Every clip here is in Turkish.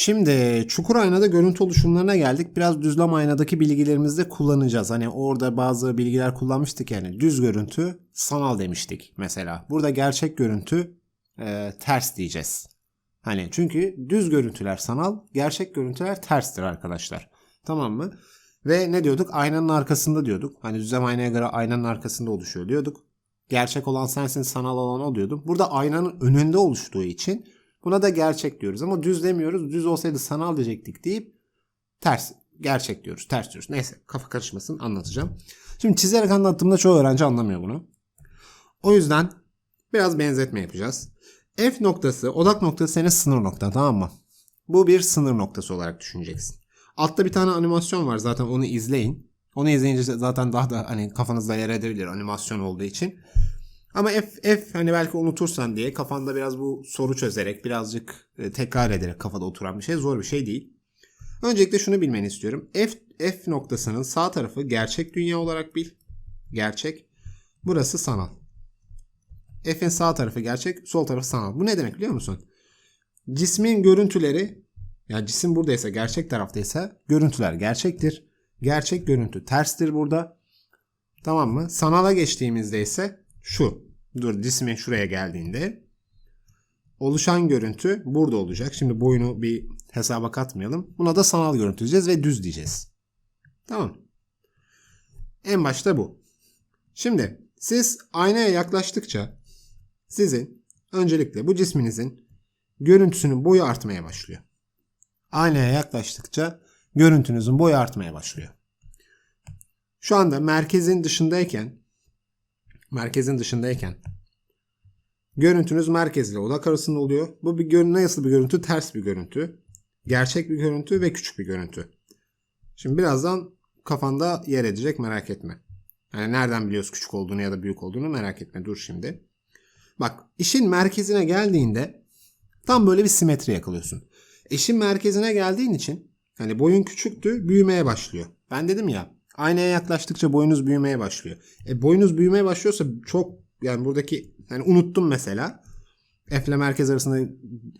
Şimdi çukur aynada görüntü oluşumlarına geldik. Biraz düzlem aynadaki bilgilerimizi de kullanacağız. Hani orada bazı bilgiler kullanmıştık yani. Düz görüntü sanal demiştik mesela. Burada gerçek görüntü e, ters diyeceğiz. Hani çünkü düz görüntüler sanal, gerçek görüntüler terstir arkadaşlar. Tamam mı? Ve ne diyorduk? Aynanın arkasında diyorduk. Hani düzlem aynaya göre aynanın arkasında oluşuyor diyorduk. Gerçek olan sensin, sanal olan o diyorduk. Burada aynanın önünde oluştuğu için buna da gerçek diyoruz. Ama düz demiyoruz. Düz olsaydı sanal diyecektik deyip ters, gerçek diyoruz. Ters diyoruz. Neyse kafa karışmasın anlatacağım. Şimdi çizerek anlattığımda çoğu öğrenci anlamıyor bunu. O yüzden biraz benzetme yapacağız. F noktası, odak noktası senin sınır noktan tamam mı? Bu bir sınır noktası olarak düşüneceksin. Altta bir tane animasyon var zaten onu izleyin. Onu izleyince zaten daha da hani kafanızda yer edebilir animasyon olduğu için. Ama F, F hani belki unutursan diye kafanda biraz bu soru çözerek birazcık e, tekrar ederek kafada oturan bir şey zor bir şey değil. Öncelikle şunu bilmeni istiyorum. F, F noktasının sağ tarafı gerçek dünya olarak bil. Gerçek. Burası sanal. F'in sağ tarafı gerçek, sol tarafı sanal. Bu ne demek biliyor musun? Cismin görüntüleri, yani cisim buradaysa, gerçek taraftaysa görüntüler gerçektir. Gerçek görüntü terstir burada. Tamam mı? Sanala geçtiğimizde ise şu. Dur cismin şuraya geldiğinde oluşan görüntü burada olacak. Şimdi boyunu bir hesaba katmayalım. Buna da sanal görüntü diyeceğiz ve düz diyeceğiz. Tamam. En başta bu. Şimdi siz aynaya yaklaştıkça sizin öncelikle bu cisminizin görüntüsünün boyu artmaya başlıyor. Aynaya yaklaştıkça görüntünüzün boyu artmaya başlıyor. Şu anda merkezin dışındayken merkezin dışındayken görüntünüz merkezle odak arasında oluyor. Bu bir görüntü nasıl bir görüntü? Ters bir görüntü. Gerçek bir görüntü ve küçük bir görüntü. Şimdi birazdan kafanda yer edecek merak etme. Yani nereden biliyoruz küçük olduğunu ya da büyük olduğunu merak etme. Dur şimdi. Bak işin merkezine geldiğinde tam böyle bir simetri yakalıyorsun. İşin merkezine geldiğin için hani boyun küçüktü büyümeye başlıyor. Ben dedim ya aynaya yaklaştıkça boyunuz büyümeye başlıyor. E boyunuz büyümeye başlıyorsa çok yani buradaki yani unuttum mesela F merkez arasında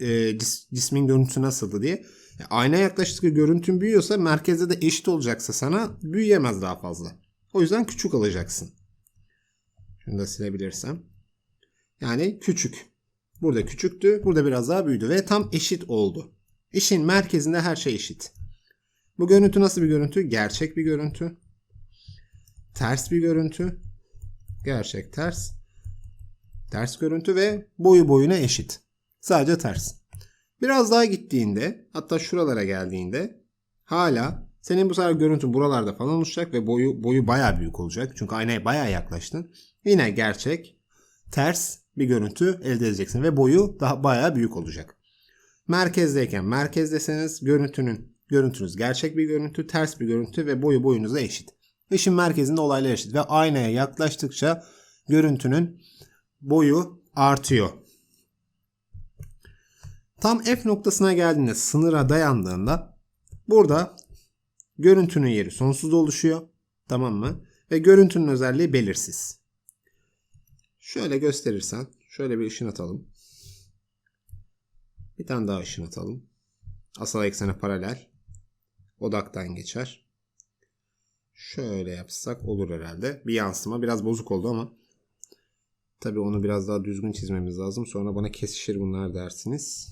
e, cis, cismin görüntüsü nasıldı diye. E, aynaya yaklaştıkça görüntün büyüyorsa merkezde de eşit olacaksa sana büyüyemez daha fazla. O yüzden küçük alacaksın. Şunu da silebilirsem. Yani küçük. Burada küçüktü. Burada biraz daha büyüdü. Ve tam eşit oldu. İşin merkezinde her şey eşit. Bu görüntü nasıl bir görüntü? Gerçek bir görüntü. Ters bir görüntü. Gerçek ters. Ters görüntü ve boyu boyuna eşit. Sadece ters. Biraz daha gittiğinde hatta şuralara geldiğinde hala senin bu sefer görüntü buralarda falan oluşacak ve boyu boyu baya büyük olacak. Çünkü aynaya baya yaklaştın. Yine gerçek ters bir görüntü elde edeceksin ve boyu daha baya büyük olacak. Merkezdeyken merkezdeseniz görüntünün görüntünüz gerçek bir görüntü, ters bir görüntü ve boyu boyunuza eşit. İşin merkezinde olaylar eşit ve aynaya yaklaştıkça görüntünün boyu artıyor. Tam F noktasına geldiğinde sınıra dayandığında burada görüntünün yeri sonsuz oluşuyor. Tamam mı? Ve görüntünün özelliği belirsiz. Şöyle gösterirsen şöyle bir ışın atalım. Bir tane daha ışın atalım. Asal eksene paralel. Odaktan geçer. Şöyle yapsak olur herhalde. Bir yansıma biraz bozuk oldu ama tabii onu biraz daha düzgün çizmemiz lazım. Sonra bana kesişir bunlar dersiniz.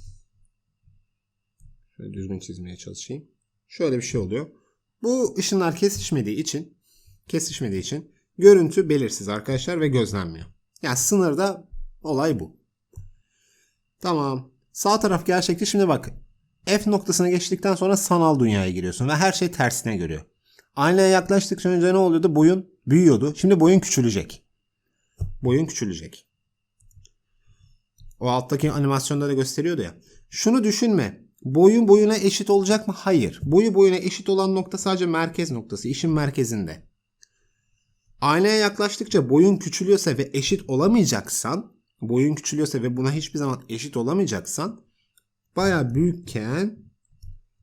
Şöyle düzgün çizmeye çalışayım. Şöyle bir şey oluyor. Bu ışınlar kesişmediği için kesişmediği için görüntü belirsiz arkadaşlar ve gözlenmiyor. Yani sınırda olay bu. Tamam. Sağ taraf gerçekti. Şimdi bak. F noktasına geçtikten sonra sanal dünyaya giriyorsun ve her şey tersine görüyor. Aynaya yaklaştıkça önce ne oluyordu? Boyun büyüyordu. Şimdi boyun küçülecek. Boyun küçülecek. O alttaki animasyonda da gösteriyordu ya. Şunu düşünme. Boyun boyuna eşit olacak mı? Hayır. Boyu boyuna eşit olan nokta sadece merkez noktası. işin merkezinde. Aynaya yaklaştıkça boyun küçülüyorsa ve eşit olamayacaksan, boyun küçülüyorsa ve buna hiçbir zaman eşit olamayacaksan, baya büyükken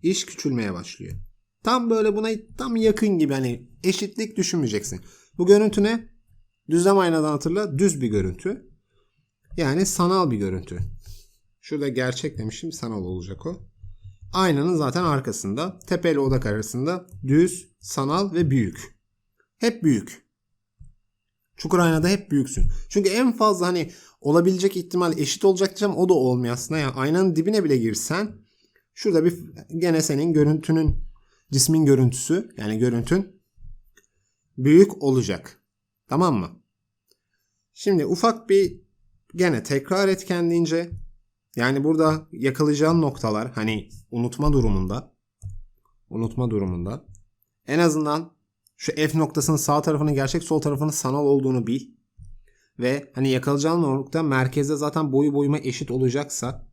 iş küçülmeye başlıyor. Tam böyle buna tam yakın gibi hani eşitlik düşünmeyeceksin. Bu görüntü ne? Düzlem aynadan hatırla düz bir görüntü. Yani sanal bir görüntü. Şurada gerçek demişim sanal olacak o. Aynanın zaten arkasında. Tepe ile odak arasında düz, sanal ve büyük. Hep büyük. Çukur aynada hep büyüksün. Çünkü en fazla hani olabilecek ihtimal eşit olacak diyeceğim o da olmuyor aslında. Yani aynanın dibine bile girsen şurada bir gene senin görüntünün cismin görüntüsü yani görüntün büyük olacak. Tamam mı? Şimdi ufak bir gene tekrar et kendince. Yani burada yakalayacağın noktalar hani unutma durumunda unutma durumunda en azından şu F noktasının sağ tarafının gerçek sol tarafının sanal olduğunu bil. Ve hani yakalayacağın nokta merkezde zaten boyu boyuma eşit olacaksa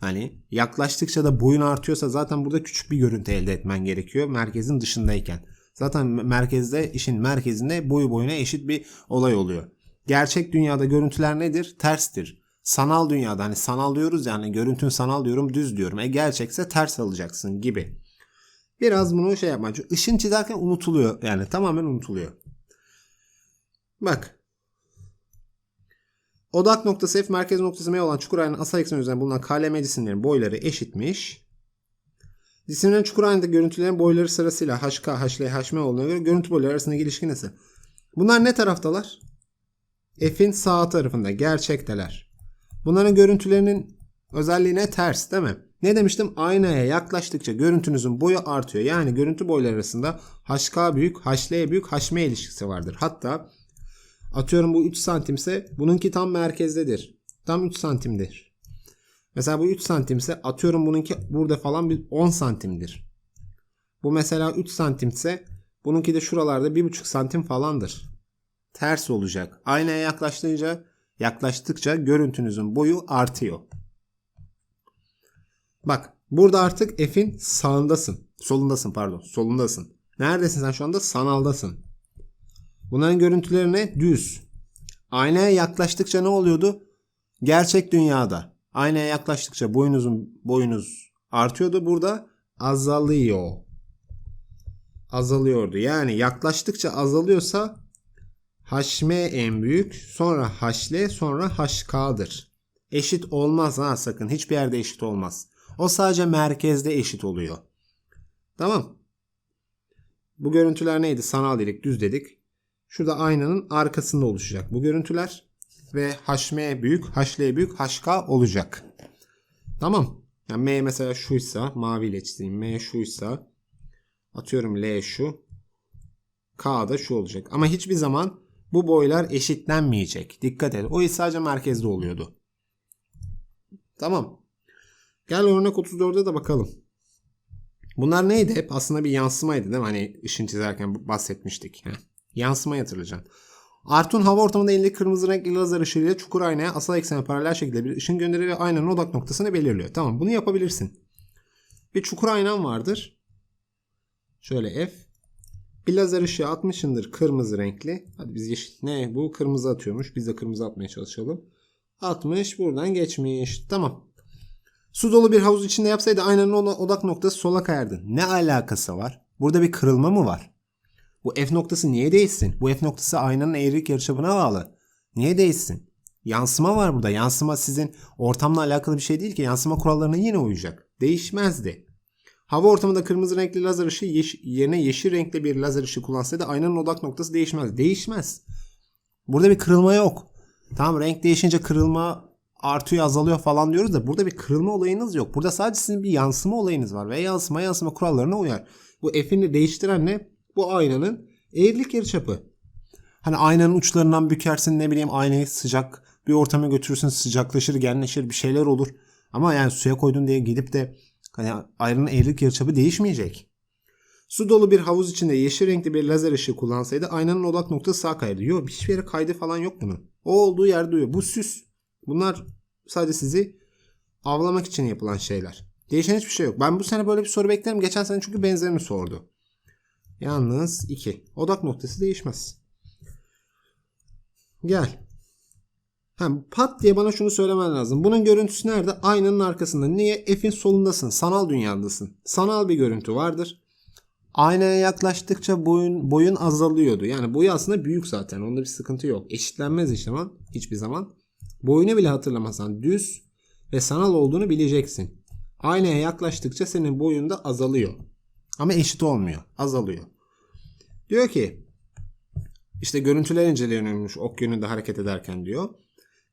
hani yaklaştıkça da boyun artıyorsa zaten burada küçük bir görüntü elde etmen gerekiyor merkezin dışındayken. Zaten merkezde işin merkezinde boyu boyuna eşit bir olay oluyor. Gerçek dünyada görüntüler nedir? Terstir. Sanal dünyada hani sanal diyoruz yani görüntün sanal diyorum düz diyorum. E gerçekse ters alacaksın gibi. Biraz bunu şey yapma. Çünkü ışın çizerken unutuluyor. Yani tamamen unutuluyor. Bak. Odak noktası F merkez noktası M olan çukur aynanın asal ekseni üzerinde bulunan KLM cisimlerin boyları eşitmiş. Cisimlerin çukur aynada görüntülerin boyları sırasıyla HK, HL, HM olduğuna göre görüntü boyları arasındaki ilişki nasıl? Bunlar ne taraftalar? F'in sağ tarafında gerçekteler. Bunların görüntülerinin özelliğine ters değil mi? Ne demiştim? Aynaya yaklaştıkça görüntünüzün boyu artıyor. Yani görüntü boyları arasında HK büyük, HL büyük, HM ilişkisi vardır. Hatta atıyorum bu 3 santimse bununki tam merkezdedir. Tam 3 santimdir. Mesela bu 3 santimse atıyorum bununki burada falan bir 10 santimdir. Bu mesela 3 santimse bununki de şuralarda 1,5 santim falandır. Ters olacak. Aynaya yaklaştıkça yaklaştıkça görüntünüzün boyu artıyor. Bak burada artık F'in sağındasın. Solundasın pardon. Solundasın. Neredesin sen şu anda? Sanaldasın. Bunların görüntüleri ne? Düz. Aynaya yaklaştıkça ne oluyordu? Gerçek dünyada. Aynaya yaklaştıkça boyunuzun boyunuz artıyordu. Burada azalıyor. Azalıyordu. Yani yaklaştıkça azalıyorsa HM en büyük, sonra HL, sonra HK'dır. Eşit olmaz ha sakın. Hiçbir yerde eşit olmaz. O sadece merkezde eşit oluyor. Tamam. Bu görüntüler neydi? Sanal dedik, düz dedik. Şurada aynanın arkasında oluşacak bu görüntüler. Ve HM büyük, HL büyük, HK olacak. Tamam. Yani M mesela şuysa, maviyle çizeyim. M şuysa, atıyorum L şu. K da şu olacak. Ama hiçbir zaman bu boylar eşitlenmeyecek. Dikkat et. O sadece merkezde oluyordu. Tamam. Gel örnek 34'e de bakalım. Bunlar neydi? Hep aslında bir yansımaydı değil mi? Hani ışın çizerken bahsetmiştik. Yansıma hatırlayacaksın. Artun hava ortamında elindeki kırmızı renkli lazer ışığıyla çukur aynaya asal eksene paralel şekilde bir ışın gönderiyor ve aynanın odak noktasını belirliyor. Tamam bunu yapabilirsin. Bir çukur aynan vardır. Şöyle F. Bir lazer ışığı atmışındır kırmızı renkli. Hadi biz yeşil. Ne bu? Kırmızı atıyormuş. Biz de kırmızı atmaya çalışalım. Atmış buradan geçmiş. Tamam. Su dolu bir havuz içinde yapsaydı aynanın odak noktası sola kayardı. Ne alakası var? Burada bir kırılma mı var? Bu F noktası niye değişsin? Bu F noktası aynanın eğrilik yarıçapına bağlı. Niye değişsin? Yansıma var burada. Yansıma sizin ortamla alakalı bir şey değil ki. Yansıma kurallarına yine uyacak. Değişmezdi. Hava ortamında kırmızı renkli lazer ışığı yeş- yerine yeşil renkli bir lazer ışığı kullansaydı aynanın odak noktası değişmez. Değişmez. Burada bir kırılma yok. Tamam renk değişince kırılma artıyor azalıyor falan diyoruz da burada bir kırılma olayınız yok. Burada sadece sizin bir yansıma olayınız var ve yansıma yansıma kurallarına uyar. Bu F'ini değiştiren ne? Bu aynanın eğrilik yarıçapı. Hani aynanın uçlarından bükersin ne bileyim aynayı sıcak bir ortama götürürsün sıcaklaşır genleşir bir şeyler olur. Ama yani suya koydun diye gidip de hani aynanın eğrilik yarıçapı değişmeyecek. Su dolu bir havuz içinde yeşil renkli bir lazer ışığı kullansaydı aynanın odak noktası sağ kaydı. Yok hiçbir yere kaydı falan yok bunun. O olduğu yerde duruyor. Bu süs. Bunlar sadece sizi avlamak için yapılan şeyler. Değişen hiçbir şey yok. Ben bu sene böyle bir soru beklerim. Geçen sene çünkü benzerini sordu. Yalnız 2. Odak noktası değişmez. Gel. Hem pat diye bana şunu söylemen lazım. Bunun görüntüsü nerede? Aynanın arkasında. Niye? F'in solundasın. Sanal dünyadasın. Sanal bir görüntü vardır. Aynaya yaklaştıkça boyun boyun azalıyordu. Yani boyu aslında büyük zaten. Onda bir sıkıntı yok. Eşitlenmez hiçbir zaman. Hiçbir zaman. Boyunu bile hatırlamazsan düz ve sanal olduğunu bileceksin. Aynaya yaklaştıkça senin boyun da azalıyor. Ama eşit olmuyor. Azalıyor. Diyor ki işte görüntüler inceleniyormuş ok yönünde hareket ederken diyor.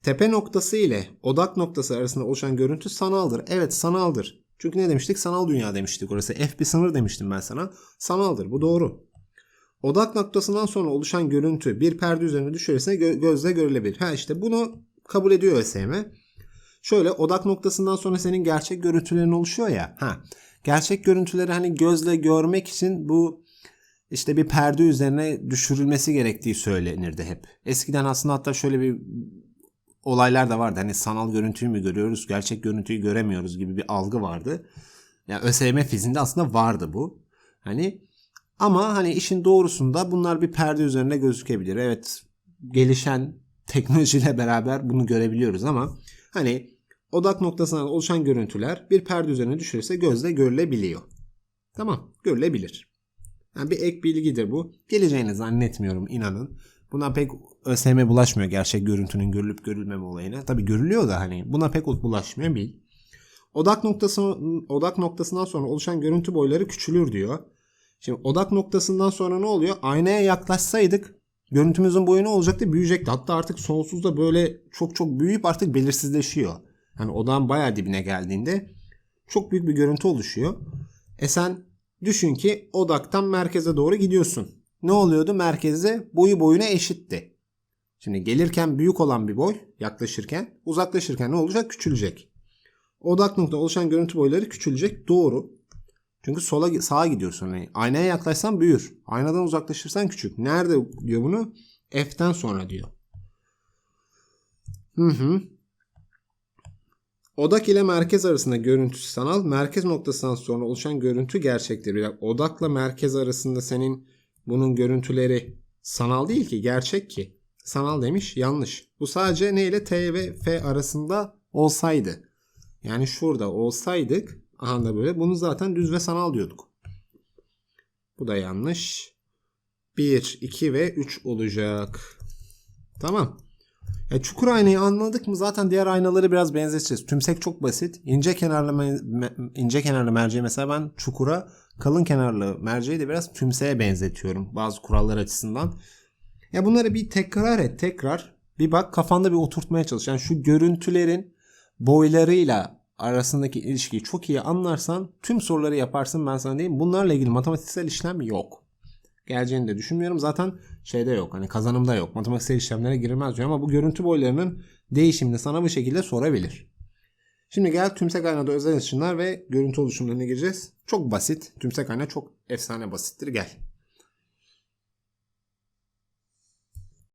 Tepe noktası ile odak noktası arasında oluşan görüntü sanaldır. Evet sanaldır. Çünkü ne demiştik? Sanal dünya demiştik orası. F bir sınır demiştim ben sana. Sanaldır. Bu doğru. Odak noktasından sonra oluşan görüntü bir perde üzerine düşerse gö- gözle görülebilir. Ha işte bunu kabul ediyor ÖSYM. Şöyle odak noktasından sonra senin gerçek görüntülerin oluşuyor ya. Ha. Gerçek görüntüleri hani gözle görmek için bu işte bir perde üzerine düşürülmesi gerektiği söylenirdi hep. Eskiden aslında hatta şöyle bir olaylar da vardı. Hani sanal görüntüyü mü görüyoruz, gerçek görüntüyü göremiyoruz gibi bir algı vardı. Yani ÖSYM fizinde aslında vardı bu. Hani ama hani işin doğrusunda bunlar bir perde üzerine gözükebilir. Evet gelişen teknolojiyle beraber bunu görebiliyoruz ama hani odak noktasından oluşan görüntüler bir perde üzerine düşürürse gözle görülebiliyor. Tamam görülebilir. Yani bir ek bilgidir bu. Geleceğini zannetmiyorum inanın. Buna pek ÖSYM bulaşmıyor gerçek görüntünün görülüp görülmeme olayına. Tabi görülüyor da hani buna pek bulaşmıyor bil. Odak noktası odak noktasından sonra oluşan görüntü boyları küçülür diyor. Şimdi odak noktasından sonra ne oluyor? Aynaya yaklaşsaydık görüntümüzün boyu ne olacaktı? Büyüyecekti. Hatta artık sonsuzda böyle çok çok büyüyüp artık belirsizleşiyor. Yani odağın bayağı dibine geldiğinde çok büyük bir görüntü oluşuyor. E sen düşün ki odaktan merkeze doğru gidiyorsun. Ne oluyordu? Merkeze boyu boyuna eşitti. Şimdi gelirken büyük olan bir boy yaklaşırken uzaklaşırken ne olacak? Küçülecek. Odak nokta oluşan görüntü boyları küçülecek. Doğru. Çünkü sola sağa gidiyorsun. Yani aynaya yaklaşsan büyür. Aynadan uzaklaşırsan küçük. Nerede diyor bunu? F'ten sonra diyor. Hı hı. Odak ile merkez arasında görüntüsü sanal. Merkez noktasından sonra oluşan görüntü gerçektir. Dakika, odakla merkez arasında senin bunun görüntüleri sanal değil ki gerçek ki. Sanal demiş yanlış. Bu sadece ne ile T ve F arasında olsaydı. Yani şurada olsaydık aha da böyle bunu zaten düz ve sanal diyorduk. Bu da yanlış. 1, 2 ve 3 olacak. Tamam. Ya çukur aynayı anladık mı zaten diğer aynaları biraz benzeteceğiz. Tümsek çok basit. İnce kenarlı ince kenarlı merceği mesela ben çukura, kalın kenarlı merceği de biraz tümseğe benzetiyorum bazı kurallar açısından. Ya bunları bir tekrar et, tekrar. Bir bak kafanda bir oturtmaya çalış. Yani şu görüntülerin boylarıyla arasındaki ilişkiyi çok iyi anlarsan tüm soruları yaparsın ben sana diyeyim. Bunlarla ilgili matematiksel işlem yok. Geleceğini de düşünmüyorum. Zaten şeyde yok. Hani kazanımda yok. Matematiksel işlemlere girilmez diyor ama bu görüntü boylarının değişimini sana bu şekilde sorabilir. Şimdi gel tümsek aynada özel ışınlar ve görüntü oluşumlarına gireceğiz. Çok basit. Tümsek ayna çok efsane basittir. Gel.